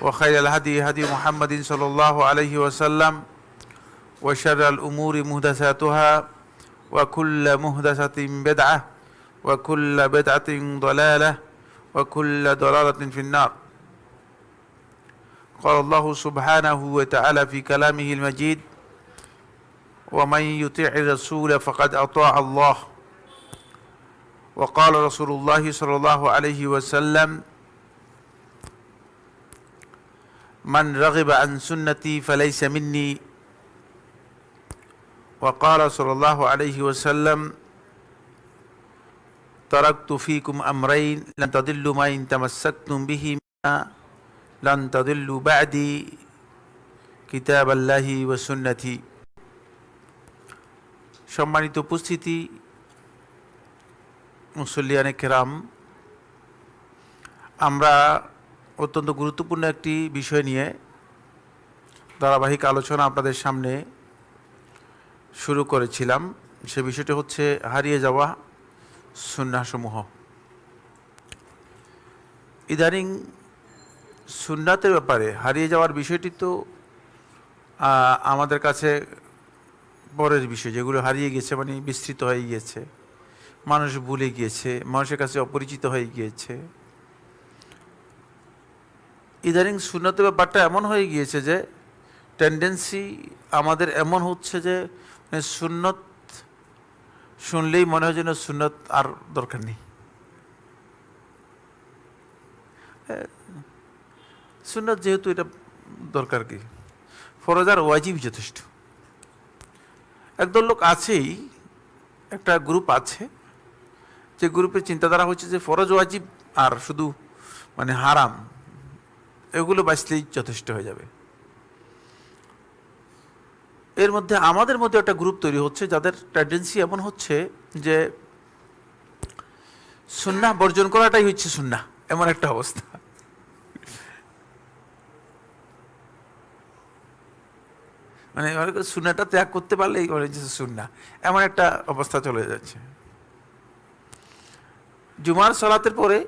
وخير الهدي هدي محمد صلى الله عليه وسلم وشر الأمور مهدساتها وكل مهدسة بدعة وكل بدعة ضلالة وكل ضلالة في النار. قال الله سبحانه وتعالى في كلامه المجيد ومن يطع الرسول فقد أطاع الله. وقال رسول الله صلى الله عليه وسلم من رغب عن سنتي فليس مني وقال صلى الله عليه وسلم تركت فيكم أمرين لن تضلوا ما إن تمسكتم بهما لن تضلوا بعدي কিতাব আল্লাহি ও সুন্নতি সম্মানিত উপস্থিতি মুসল্লিয়ানে কেরাম আমরা অত্যন্ত গুরুত্বপূর্ণ একটি বিষয় নিয়ে ধারাবাহিক আলোচনা আপনাদের সামনে শুরু করেছিলাম। সে বিষয়টি হচ্ছে হারিয়ে যাওয়া সুন্নাসমূহ। ইদানিং সুন্নাতের ব্যাপারে হারিয়ে যাওয়ার বিষয়টি তো আমাদের কাছে পরের বিষয়, যেগুলো হারিয়ে গেছে মানে বিস্তৃত হয়ে গিয়েছে। মানুষ ভুলে গিয়েছে, মানুষের কাছে অপরিচিত হয়ে গিয়েছে। ইদানিং সুন্নতের ব্যাপারটা এমন হয়ে গিয়েছে যে টেন্ডেন্সি আমাদের এমন হচ্ছে যে মানে সুন্নত শুনলেই মনে হয় যেন সুন্নত আর দরকার নেই। সুন্নত যেহেতু এটা দরকার কি? ফরজ আর ওয়াজিব যথেষ্ট। একদল লোক আছেই, একটা গ্রুপ আছে, যে গ্রুপের চিন্তাধারা হচ্ছে যে ফরজ, ওয়াজিব আর শুধু মানে হারাম। এগুলো বাঁচলেই যথেষ্ট হয়ে যাবে। এর মধ্যে আমাদের মধ্যে একটা গ্রুপ তৈরি হচ্ছে, যাদের টেন্ডেন্সি এমন হচ্ছে যে সুন্না বর্জন করাটাই হচ্ছে সুন্না এমন একটা অবস্থা। মানে সুন্নাটা ত্যাগ করতে পারলেই যে সুন্না এমন একটা অবস্থা চলে যাচ্ছে। জুমার সালাতের পরে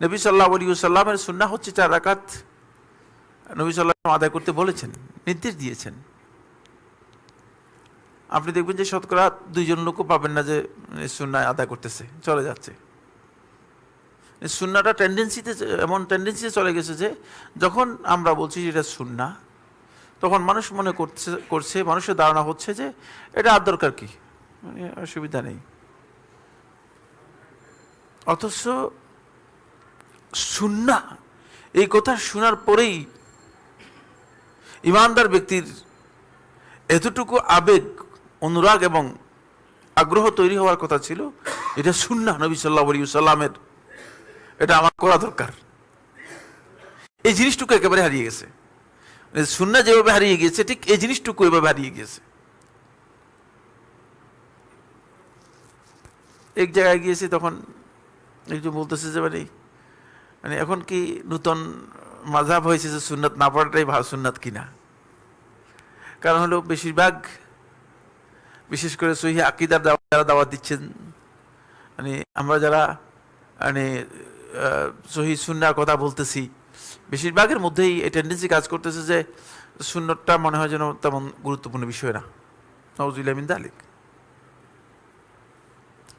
নবী সাল্লাহ আলী সাল্লামের সুন্না হচ্ছে চার রাকাত। নবী সাল্লাহ আদায় করতে বলেছেন, নির্দেশ দিয়েছেন। আপনি দেখবেন যে শতকরা দুইজন লোকও পাবেন না যে সুন্না আদায় করতেছে, চলে যাচ্ছে। সুন্নাটা টেন্ডেন্সিতে এমন টেন্ডেন্সিতে চলে গেছে যে যখন আমরা বলছি যে এটা সুন্না তখন মানুষ মনে করছে করছে, মানুষের ধারণা হচ্ছে যে এটা আর দরকার কি? মানে অসুবিধা নেই। অথচ সুন্না। এই কথা শোনার পরেই ইমানদার ব্যক্তির এতটুকু আবেগ, অনুরাগ এবং আগ্রহ তৈরি হওয়ার কথা ছিল, এটা সুন্না নবী সাল্লাহ আলী সাল্লামের এটা আমার করা দরকার। এই জিনিসটুকু একেবারে হারিয়ে গেছে। মানে সুন্না যেভাবে হারিয়ে গিয়েছে, ঠিক এই জিনিসটুকু এভাবে হারিয়ে গিয়েছে। এক জায়গায় গিয়েছি তখন একটু বলতেছে যে মানে মানে এখন কি নূতন মাঝাব হয়েছে যে সুন্নাত না পড়াটাই ভালো সুন্নাত কিনা? কারণ হলো বেশিরভাগ, বিশেষ করে সহি আকিদার যারা দাওয়াত দিচ্ছেন মানে আমরা যারা মানে সহি সুন্নার কথা বলতেছি, বেশিরভাগের মধ্যেই এই টেন্ডেন্সি কাজ করতেছে যে সুন্নতটা মনে হয় যেন তেমন গুরুত্বপূর্ণ বিষয় না। নওয়াজুল্লাহ দালিক।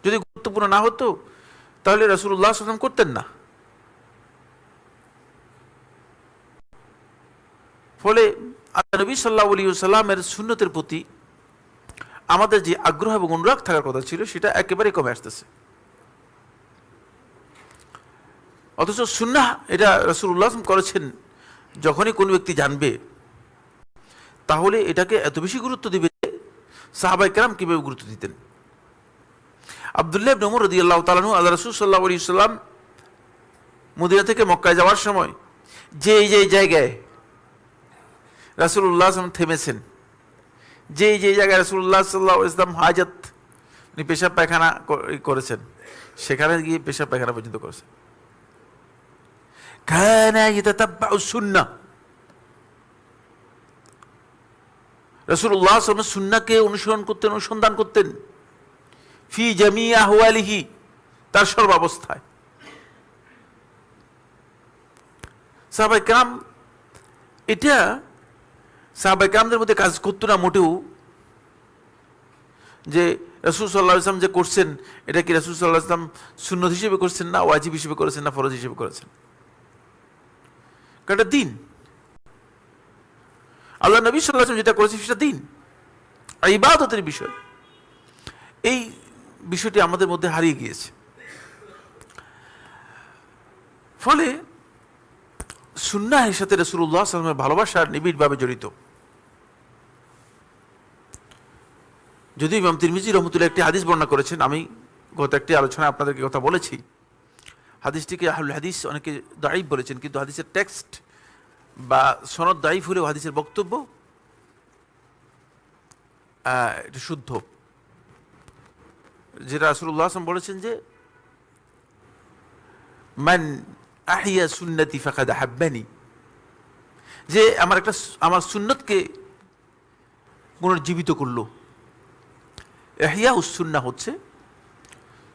যদি গুরুত্বপূর্ণ না হতো, তাহলে রসুল্লাহ সাল্লাম করতেন না। ফলে আল্লাহ নবী সাল্লাহ আলী সাল্লামের সুন্নতের প্রতি আমাদের যে আগ্রহ এবং অনুরাগ থাকার কথা ছিল, সেটা একেবারে কমে আসতেছে। অথচ সুন্নাহ এটা রসুল রসুল্লাহ করেছেন, যখনই কোনো ব্যক্তি জানবে, তাহলে এটাকে এত বেশি গুরুত্ব দিবে সাহাবাই কেরাম কীভাবে গুরুত্ব দিতেন। আবদুল্লাহ নমর রদি আল্লাহ আল্লাহ রসুল সাল্লাহ আলী সাল্লাম মদিনা থেকে মক্কায় যাওয়ার সময় যে এই যে জায়গায় রাসুল্লাহ আসলাম থেমেছেন। যে যে জায়গায় রাসুল্লাহ সাল্লাহ ইসলাম হাজত, উনি পেশাব পায়খানা করেছেন, সেখানে গিয়ে পেশাব পায়খানা পর্যন্ত করেছেন। সুন্নাহ। রসুল্লাহ সুন্নাকে অনুসরণ করতেন, অনুসন্ধান করতেন। ফি জামি আহওয়ালিহি, তার সর্বাবস্থায়। সাহাবাই কাম এটা সাহাবাই কামদের মধ্যে কাজ করতো না মোটেও। যে রসুল সাল্লাহ ইসলাম যে করছেন, এটা কি রসুল সাল্লাহ ইসলাম সুন্নত হিসেবে করছেন না ওয়াজিব হিসেবে করেছেন না ফরজ হিসেবে করেছেন? কারণ দিন। আল্লাহ নবী সাল্লাহ ইসলাম যেটা করেছে সেটা দিন। আর ইবাদতের বিষয়। এই বিষয়টি আমাদের মধ্যে হারিয়ে গিয়েছে। ফলে সুন্নাহের সাথে রসুল্লাহ সাল্লামের ভালোবাসার নিবিড়ভাবে জড়িত। যদি ইমাম তিরমিজি রহমতুল্লাহ একটি হাদিস বর্ণনা করেছেন, আমি গত একটি আলোচনায় আপনাদেরকে কথা বলেছি। হাদিসটিকে আহুল হাদিস অনেকে দায়ীফ বলেছেন, কিন্তু হাদিসের টেক্সট বা সনদ দায়ীফ হলেও হাদিসের বক্তব্য এটা শুদ্ধ। যেটা রাসূলুল্লাহ আসলাম বলেছেন যে, মান আহিয়া সুন্নতি ফাকাদ হাব্বানি যে আমার একটা, আমার সুন্নতকে পুনর্জীবিত করল। এহিয়া উসুন্না হচ্ছে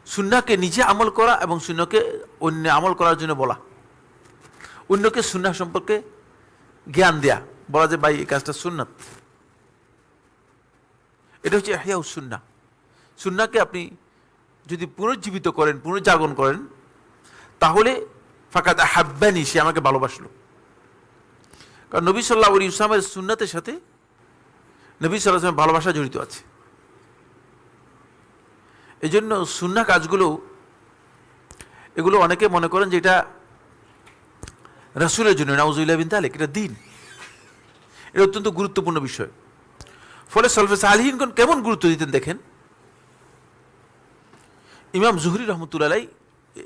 সুন্নাকে নিজে আমল করা এবং সুন্নকে অন্য আমল করার জন্য বলা। অন্যকে সুন্না সম্পর্কে জ্ঞান দেয়া। বলা যে ভাই, এই কাজটা সুন্নাত। এটা হচ্ছে এহিয়া উসুন্না সুন্নাকে আপনি যদি পুনর্জীবিত করেন, পুনর্জাগরণ করেন, তাহলে ফাঁকাত হাব্বানি সে আমাকে ভালোবাসলো। কারণ নবী সাল্লাহ ইসলামের সুন্নাতের সাথে নবী সাল্লাহ ভালোবাসা জড়িত আছে। এই জন্য সুন্না কাজগুলো, এগুলো অনেকে মনে করেন যে এটা রাসুলের জন্য নাউজুল্লাহ বিন তালেক, এটা দিন। এটা অত্যন্ত গুরুত্বপূর্ণ বিষয়। ফলে সলফে সালহিনগণ কেমন গুরুত্ব দিতেন দেখেন? ইমাম জুহরি রহমতুল্লাহ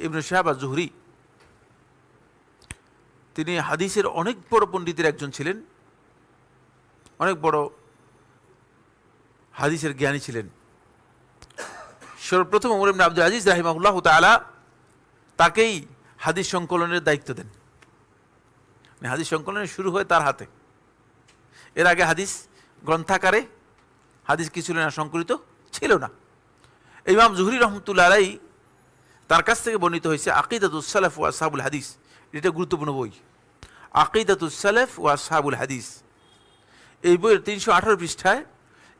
ইবনে শাহাবাজ জুহরি তিনি হাদিসের অনেক বড় পণ্ডিতের একজন ছিলেন, অনেক বড় হাদিসের জ্ঞানী ছিলেন। সর্বপ্রথম উমর ইবনে আব্দুল আজিজ রাহিমাহুল্লাহ তাআলা তাকেই হাদিস সংকলনের দায়িত্ব দেন। মানে হাদিস সংকলন শুরু হয় তার হাতে। এর আগে হাদিস গ্রন্থাকারে হাদিস কি ছিল না সংকলিত ছিল না। ইমাম জুহরি রহমতুল্লাহ আলাই তার কাছ থেকে বর্ণিত হয়েছে আকিদাতুসালাফ ও আসহাবুল হাদিস। এটা গুরুত্বপূর্ণ বই। আকিদাতুসালাফ ও আসহাবুল হাদিস। এই বইয়ের তিনশো আঠারো পৃষ্ঠায়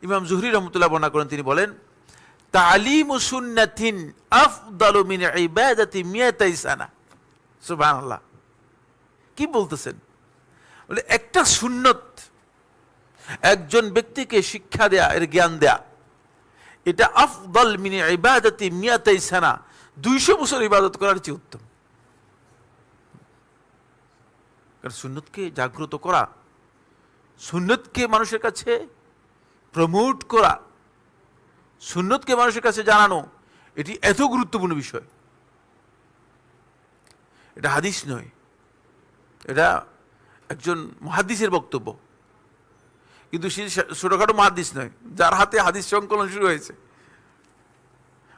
ইমাম জুহরি রহমতুল্লাহ বর্ণনা করেন। তিনি বলেন তালিম সুন্নাতিন আফদালু মিন ইবাদাতি মিয়াতাই সানা। সুবহানাল্লাহ। কি বলতেছেন? বলে, একটা সুন্নত একজন ব্যক্তিকে শিক্ষা দেয়া, এর জ্ঞান দেয়া, এটা আফদল মিনি ইবাদতি মিয়াতাই সানা। দুইশো বছর ইবাদত করার চেয়ে উত্তম। কারণ সুন্নতকে জাগ্রত করা, সুন্নতকে মানুষের কাছে প্রমোট করা সুন্নতকে মানুষের কাছে জানানো, এটি এত গুরুত্বপূর্ণ বিষয়। এটা হাদিস নয়। এটা একজন মহাদিসের বক্তব্য। কিন্তু সে ছোটখাটো মহাদিস নয়, যার হাতে হাদিস সংকলন শুরু হয়েছে।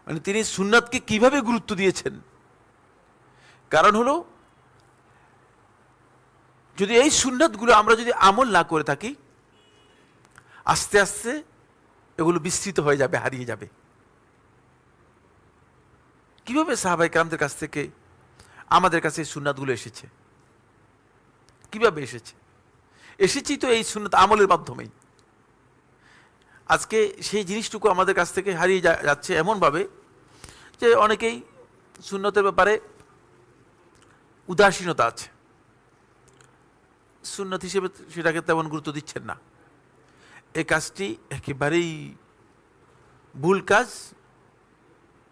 মানে তিনি সুন্নাতকে কীভাবে গুরুত্ব দিয়েছেন? কারণ হলো, যদি এই সুন্নাতগুলো আমরা যদি আমল না করে থাকি, আস্তে আস্তে এগুলো বিস্তৃত হয়ে যাবে, হারিয়ে যাবে। কীভাবে সাহাবাই কালামদের কাছ থেকে আমাদের কাছে এই সুন্নাতগুলো এসেছে? কীভাবে এসেছে? এসেছি তো এই সুন্নত আমলের মাধ্যমেই। আজকে সেই জিনিসটুকু আমাদের কাছ থেকে হারিয়ে যাচ্ছে এমনভাবে যে অনেকেই সুন্নতের ব্যাপারে উদাসীনতা আছে। সুন্নত হিসেবে সেটাকে তেমন গুরুত্ব দিচ্ছেন না। এই কাজটি একেবারেই ভুল কাজ।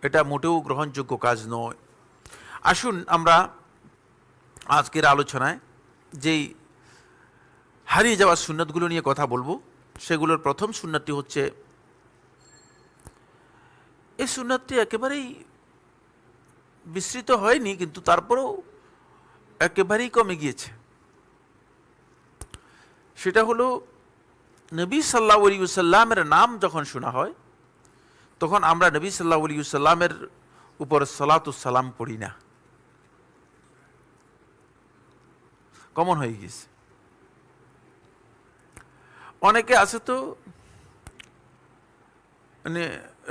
এটা মোটেও গ্রহণযোগ্য কাজ নয়। আসুন আমরা আজকের আলোচনায় যেই হারিয়ে যাওয়া সুন্নতগুলো নিয়ে কথা বলব, সেগুলোর প্রথম সুন্নতটি হচ্ছে এই সুন্নতটি একেবারেই বিস্তৃত হয়নি, কিন্তু তারপরেও একেবারেই কমে গিয়েছে। সেটা হলো নবী সাল্লাহ আলী সাল্লামের নাম যখন শোনা হয়, তখন আমরা নবী সাল্লাহ আলী সাল্লামের উপর সালাতুসাল্লাম পড়ি না। কমন হয়ে গেছে অনেকে আছে তো মানে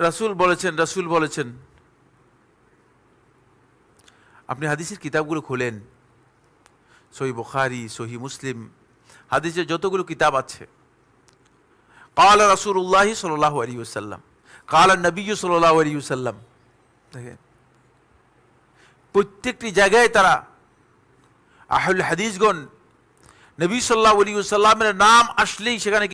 রাসূল বলেছেন রাসূল বলেছেন, আপনি হাদিসের কিতাবগুলো খোলেন, সহি বুখারি, সহি মুসলিম, হাদিসের যতগুলো কিতাব আছে কাল রাসূলুল্লাহ সাল্লাল্লাহু আলাইহি ওয়াসাল্লাম কাল নবী সাল্লাল্লাহু আলাইহি ওয়াসাল্লাম দেখেন প্রত্যেকটি জায়গায় তারা আহুল হাদিসগণ নবী সাল্লাল্লাহু আলাইহি ওয়াসাল্লামের নাম আসলেই সেখানে